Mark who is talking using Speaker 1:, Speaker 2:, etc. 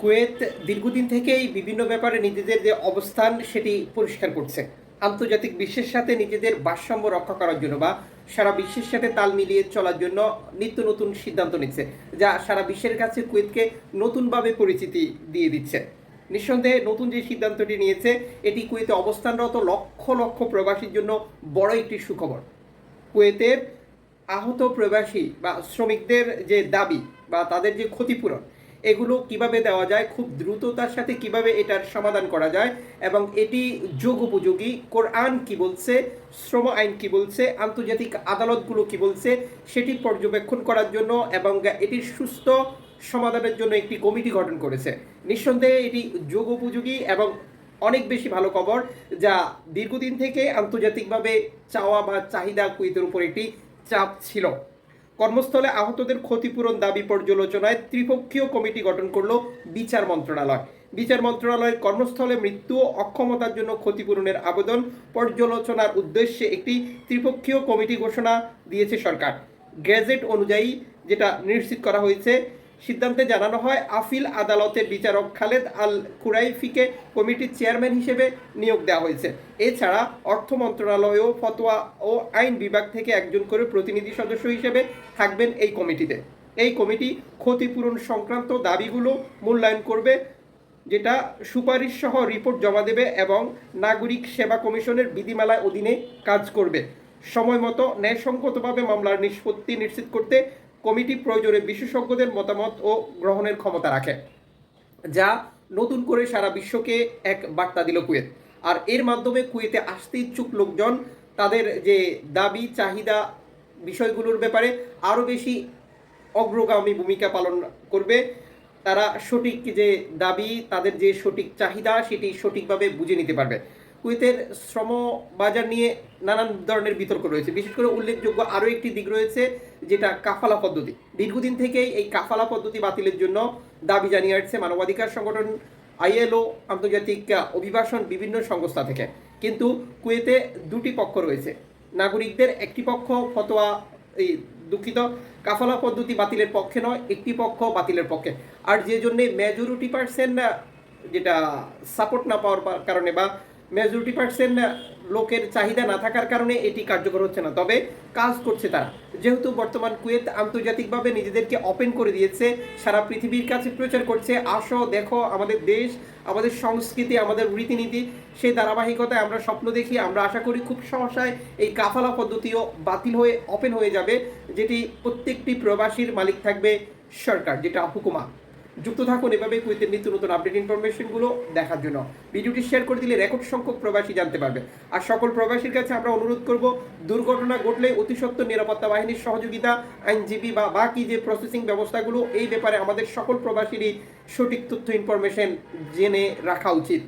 Speaker 1: Kuwait দীর্ঘদিন থেকেই বিভিন্ন ব্যাপারে নিজেদের যে অবস্থান সেটি পরিষ্কার করছে। আন্তর্জাতিক বিশ্বের সাথে নিজেদের ভারসাম্য রক্ষা করার জন্য বা সারা বিশ্বের সাথে তাল মিলিয়ে চলার জন্য নিত্য নতুন সিদ্ধান্ত নিচ্ছে, যা সারা বিশ্বের কাছে কুয়েতকে নতুনভাবে পরিচিতি দিয়ে দিচ্ছে। নিঃসন্দেহে নতুন যে সিদ্ধান্তটি নিয়েছে, এটি কুয়েতে অবস্থানরত লক্ষ লক্ষ প্রবাসীর জন্য বড় একটি সুখবর। কুয়েতের আহত প্রবাসী বা শ্রমিকদের যে দাবি বা তাদের যে ক্ষতিপূরণ এগুলো কীভাবে দেওয়া যায়, খুব দ্রুততার সাথে কীভাবে এটার সমাধান করা যায় এবং এটি যোগ উপযোগী, কোরআন কি বলছে, শ্রম আইন কি বলছে, আন্তর্জাতিক আদালতগুলো কি বলছে, সেটি পর্যবেক্ষণ করার জন্য এবং এটির সুস্থ সমাধানের জন্য একটি কমিটি গঠন করেছে। নিঃসন্দেহে এটি যোগ উপযোগী এবং অনেক বেশি ভালো খবর যা দীর্ঘদিন থেকে আন্তর্জাতিকভাবে চাওয়া বা চাহিদা কুইতের উপর একটি চাপ ছিল। কর্মস্থলে আহতদের ক্ষতিপূরণ দাবি পর্যালোচনায় ত্রিপক্ষীয় কমিটি গঠন করল বিচার মন্ত্রণালয়। বিচার মন্ত্রণালয়ের কর্মস্থলে মৃত্যু ও অক্ষমতার জন্য ক্ষতিপূরণের আবেদন পর্যালোচনার উদ্দেশ্যে একটি ত্রিপক্ষীয় কমিটি ঘোষণা দিয়েছে সরকার। গ্যাজেট অনুযায়ী যেটা নিশ্চিত করা হয়েছে সিদ্ধান্তে জানানো হয় আফিল আদালতের বিচারক খালেদ আল কুরাইফিকে কমিটির চেয়ারম্যান হিসেবে নিয়োগ দেওয়া হয়েছে। এছাড়া অর্থ মন্ত্রণালয়ও ফতোয়া ও আইন বিভাগ থেকে একজন করে প্রতিনিধি সদস্য হিসেবে থাকবেন এই কমিটিতে। এই কমিটি ক্ষতিপূরণ সংক্রান্ত দাবিগুলো মূল্যায়ন করবে, যেটা সুপারিশ সহ রিপোর্ট জমা দেবে এবং নাগরিক সেবা কমিশনের বিধিমালার অধীনে কাজ করবে। সময় মতো ন্যায়সঙ্গতভাবে মামলার নিষ্পত্তি নিশ্চিত করতে কমিটি প্রয়োজনে বিশেষজ্ঞদের মতামত ও গ্রহণের ক্ষমতা রাখে, যা নতুন করে সারা বিশ্বকে এক বার্তা দিল কুয়েত। আর এর মাধ্যমে কুয়েতে আসতে ইচ্ছুক লোকজন তাদের যে দাবি, চাহিদা বিষয়গুলোর ব্যাপারে আরও বেশি অগ্রগামী ভূমিকা পালন করবে। তারা সঠিক যে দাবি, তাদের যে সঠিক চাহিদা, সেটি সঠিকভাবে বুঝে নিতে পারবে। কুয়েতের শ্রম বাজার নিয়ে নানান ধরনের বিতর্ক রয়েছে। বিশেষ করে উল্লেখযোগ্য আরও একটি দিক রয়েছে, যেটা কাফালা পদ্ধতি। দীর্ঘদিন থেকেই এই কাফালা পদ্ধতি বাতিলের জন্য দাবি জানিয়ে আসছে মানবাধিকার সংগঠন, আইএলও, আন্তর্জাতিক অভিবাসন বিভিন্ন সংস্থা থেকে। কিন্তু কুয়েতে দুটি পক্ষ রয়েছে। নাগরিকদের একটি পক্ষ ফতোয়া এই দুঃখিত, কাফালা পদ্ধতি বাতিলের পক্ষে নয়, একটি পক্ষ বাতিলের পক্ষে। আর যে জন্যে মেজরিটি পার্সেন্ট যেটা সাপোর্ট না পাওয়ার কারণে বা মেজরিটি পার্সেন্ট লোকের চাহিদা না থাকার কারণে এটি কার্যকর হচ্ছে না। তবে কাজ করছে তারা। যেহেতু বর্তমান কুয়েত আন্তর্জাতিকভাবে নিজেদেরকে ওপেন করে দিয়েছে, সারা পৃথিবীর কাছে প্রচার করছে, আসো, দেখো, আমাদের দেশ, আমাদের সংস্কৃতি, আমাদের রীতিনীতি, সেই ধারাবাহিকতায় আমরা স্বপ্ন দেখি, আমরা আশা করি খুব সহসায় এই কাফালা পদ্ধতিও বাতিল হয়ে ওপেন হয়ে যাবে, যেটি প্রত্যেকটি প্রবাসীর মালিক থাকবে সরকার, যেটা হুকুমা। যুক্ত থাকুন এভাবে কুয়েতের নিত্য নতুন আপডেট ইনফরমেশনগুলো দেখার জন্য। ভিডিওটি শেয়ার করে দিলে রেকর্ড সংখ্যক প্রবাসী জানতে পারবে। আর সকল প্রবাসীর কাছে আমরা অনুরোধ করব, দুর্ঘটনা ঘটলে অতি সত্ত্বর নিরাপত্তা বাহিনীর সহযোগিতা, আইনজীবী বা বাকি যে প্রসেসিং ব্যবস্থাগুলো, এই ব্যাপারে আমাদের সকল প্রবাসীরই সঠিক তথ্য ইনফরমেশন জেনে রাখা উচিত।